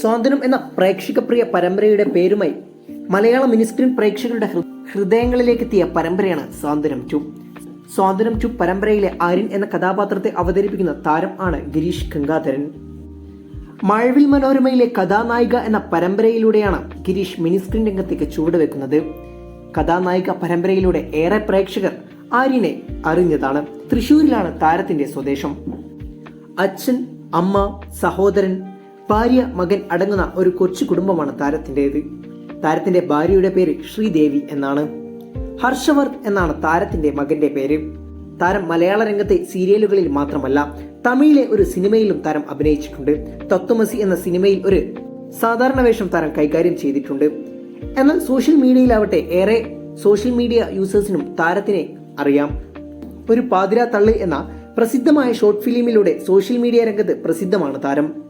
സ്വാതന്ത്ര്യം എന്ന പ്രേക്ഷകപ്രിയ പരമ്പരയുടെ പേരുമായി മലയാള മിനിസ്ക്രീൻ പ്രേക്ഷകരുടെ ഹൃദയങ്ങളിലേക്ക് എത്തിയ പരമ്പരയാണ് സ്വാതന്ത്ര്യം ടു. സ്വാതന്ത്ര്യം ടു പരമ്പരയിലെ ആര്യൻ എന്ന കഥാപാത്രത്തെ അവതരിപ്പിക്കുന്ന താരം ആണ് ഗിരീഷ് ഗംഗാധരൻ. മഴവിൽ മനോരമയിലെ കഥാനായിക എന്ന പരമ്പരയിലൂടെയാണ് ഗിരീഷ് മിനിസ്ക്രീൻ രംഗത്തേക്ക് ചുവടുവെക്കുന്നത്. കഥാനായിക പരമ്പരയിലൂടെ ഏറെ പ്രേക്ഷകർ ആര്യനെ അറിഞ്ഞതാണ്. തൃശൂരിലാണ് താരത്തിന്റെ സ്വദേശം. അച്ഛൻ അമ്മ സഹോദരൻ ഭാര്യ മകൻ അടങ്ങുന്ന ഒരു കൊച്ചു കുടുംബമാണ് താരത്തിന്റെത്. താരത്തിന്റെ ഭാര്യയുടെ പേര് ശ്രീദേവി എന്നാണ്. ഹർഷവർദ്ധ് എന്നാണ് താരത്തിന്റെ മകന്റെ പേര്. താരം മലയാള രംഗത്തെ സീരിയലുകളിൽ മാത്രമല്ല തമിഴിലെ ഒരു സിനിമയിലും താരം അഭിനയിച്ചിട്ടുണ്ട്. തത്വമസി എന്ന സിനിമയിൽ ഒരു സാധാരണ വേഷം താരം കൈകാര്യം ചെയ്തിട്ടുണ്ട്. എന്നാൽ സോഷ്യൽ മീഡിയയിലാവട്ടെ ഏറെ സോഷ്യൽ മീഡിയ യൂസേഴ്സിനും താരത്തിനെ അറിയാം. ഒരു പാതിരാ തള്ളി എന്ന പ്രസിദ്ധമായ ഷോർട്ട് ഫിലിമിലൂടെ സോഷ്യൽ മീഡിയ രംഗത്ത് പ്രസിദ്ധമാണ് താരം.